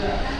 Yeah.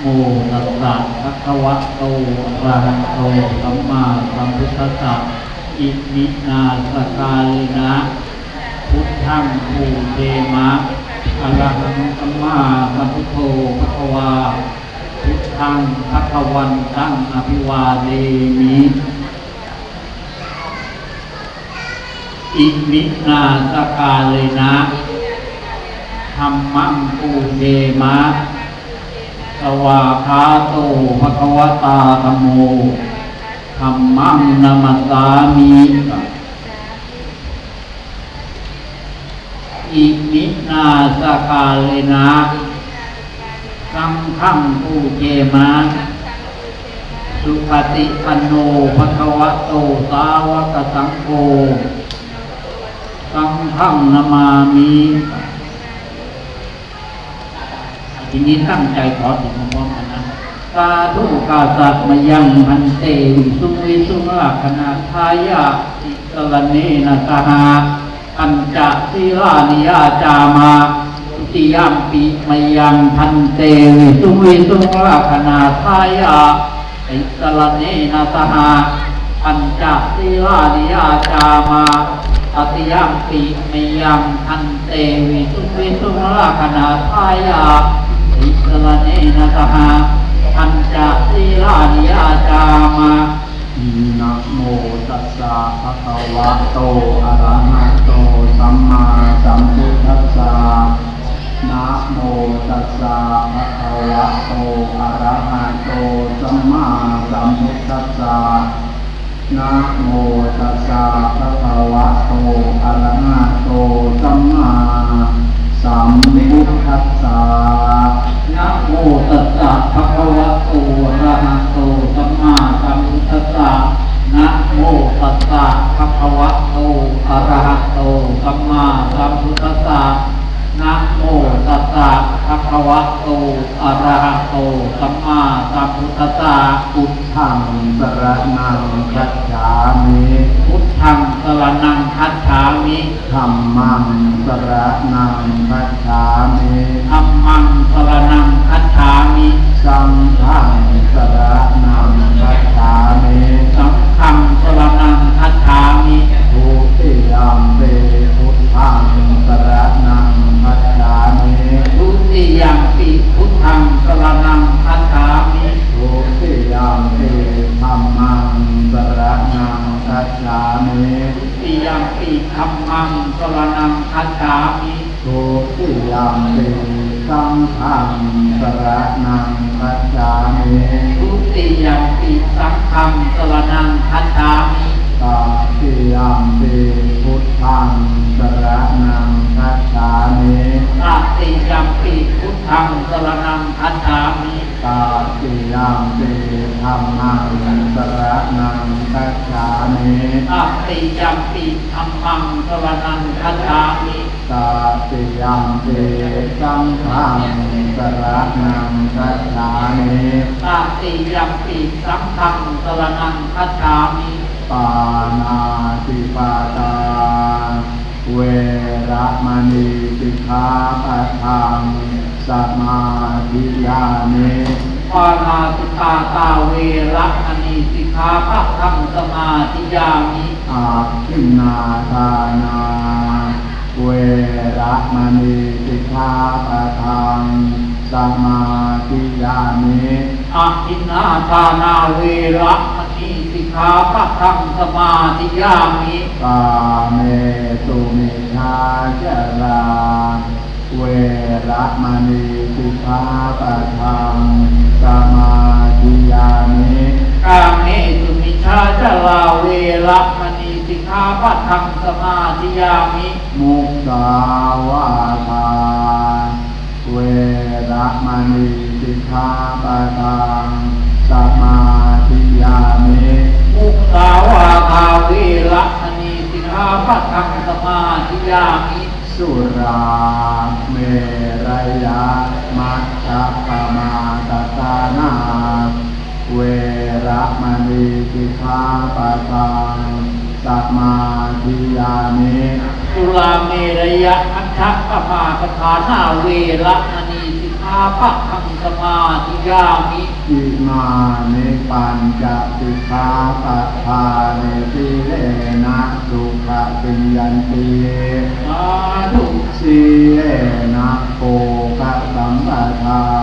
โมตัสสะภะคะวะโตอะระหะโตสัมมาสัมพุทธัสสะอิมินาสกาเลนะพุทธังภูเทมะอะระหังสัมมาสัมพุทโธภะคะวาพุทธังภะคะวันตังอภิวาเทมิอิมินาสกาเลนะธรรมังปูเทมะ สวาคาโตภะคะวตาธรรมโมธรรมังนามัสสามิอิมินาสกาเลนะสังฆังปูเจมะสุปฏิปันโนภะคะวะโตสาวกสังโฆสังฆังนามามิ ทีนี้ตั้งใจขอถึงพร้อมกันนะสาธุกาสัตมยังพันเตวิสุวิสุงลักขณาทายาอิสรเนนะสหาปัญจศีลานิยาจามาทุติยมปิมยังพันเตวิสุวิสุงลักขณาทายาอิสรเนนะสหาปัญจศีลานิยาจามาตติยมปิมยังพันเตวิสุวิสุงลักขณาทายา อิสรเนนะสหาปัญจศีลานิยาจามานะโมตัสสะภะคะวะโตอะระหะโตสัมมาสัมพุทธัสสะนะโมตัสสะภะคะวะโตอะระหะโตสัมมาสัมพุทธัสสะนะโมตัสสะภะคะวะโตอะระหะโตสัมมาสัมพุทธั ตัสสะภะคะวะโตอะระหะโตสัมมาสัมพุทธัสสะพุทธังสรณังคัจฉามิพุทธังสรณังคัจฉามิธัมมังสรณังคัจฉา ติยมเปสังฆังสรณังคัจฉามิทุติยัมปิสังฆังสรณังคัจฉามิตาติยมปิพุทธังสรณังคัจฉามิตติยัมปิพุทธังสรณังคัจฉามิตาติยมปิธรรมังสรณังคัจฉามิตติยัมปิธัมมังสรณังคัจฉามิ ตาติยมปิสังฆังสรณังคัจฉามิตติยัมปิสังฆังสรณังคัจฉามิปานาติปาตา เวระมณีสิกขาปะทังสมาธิยามิปานาติปาตาเวระมณีสิกขาปะทังสมาธิยามิอาทินนาทานา เวระมณีสิกขาปะทังสมาธิยามิอาทินนาทานาเวระมณีสิกขาปะทังสมาธิยามิกาเมสุมิชาจาราเวระมณีสิกขาปะทังสมาธิยามิกาเมสุมิชาจลาเวระมณีาปัะธรรสมาธิยามิ มุสาวาทาเวรมณีสิกาปะตังสมาธิยามิมุสาวาทาเวรมณีสิกาปะตังสมาธิยามิ สุราเมรยามัจจะมาตตานาเวรมณีสิกาปะตัง สมาธิยามิตุลาเมระยะอันทักมาปทานาเวระมณีสิทขาปักขังสมาธิยามิจิมานิปัญจสิกาปัฏาเนติเลนะสุขะปิยันติสาธุสีเลนะโกกะสัมปทา